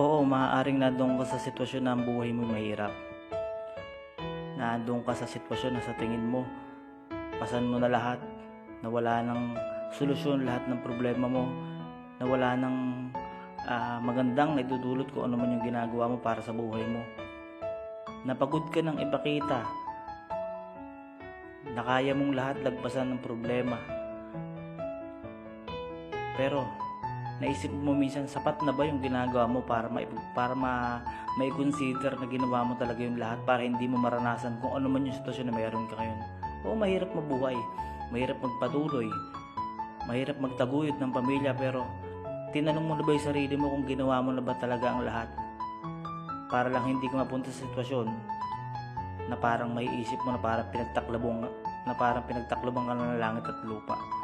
Oo, maaaring nandoon ka sa sitwasyon na ang buhay mo mahirap. Nandoon ka sa sitwasyon na sa tingin mo, pasan mo na lahat, na wala ng solusyon lahat ng problema mo, na wala ng ah, magandang naidudulot kung ano man yung ginagawa mo para sa buhay mo. Napagod ka ng ipakita na kaya mong lahat lagpasan ng problema. Pero naisip mo minsan sapat na ba yung ginagawa mo para ma para ma may consider na ginawa mo talaga yung lahat para hindi mo maranasan kung ano man yung sitwasyon na mayroon ka ngayon. Oo, mahirap mabuhay, mahirap magpatuloy, mahirap magtaguyod ng pamilya pero tinanong mo na ba yung sarili mo kung ginawa mo na ba talaga ang lahat para lang hindi ka mapunta sa sitwasyon na parang may isip mo na parang pinagtaklabong na parang pinagtaklabang ka ng langit at lupa.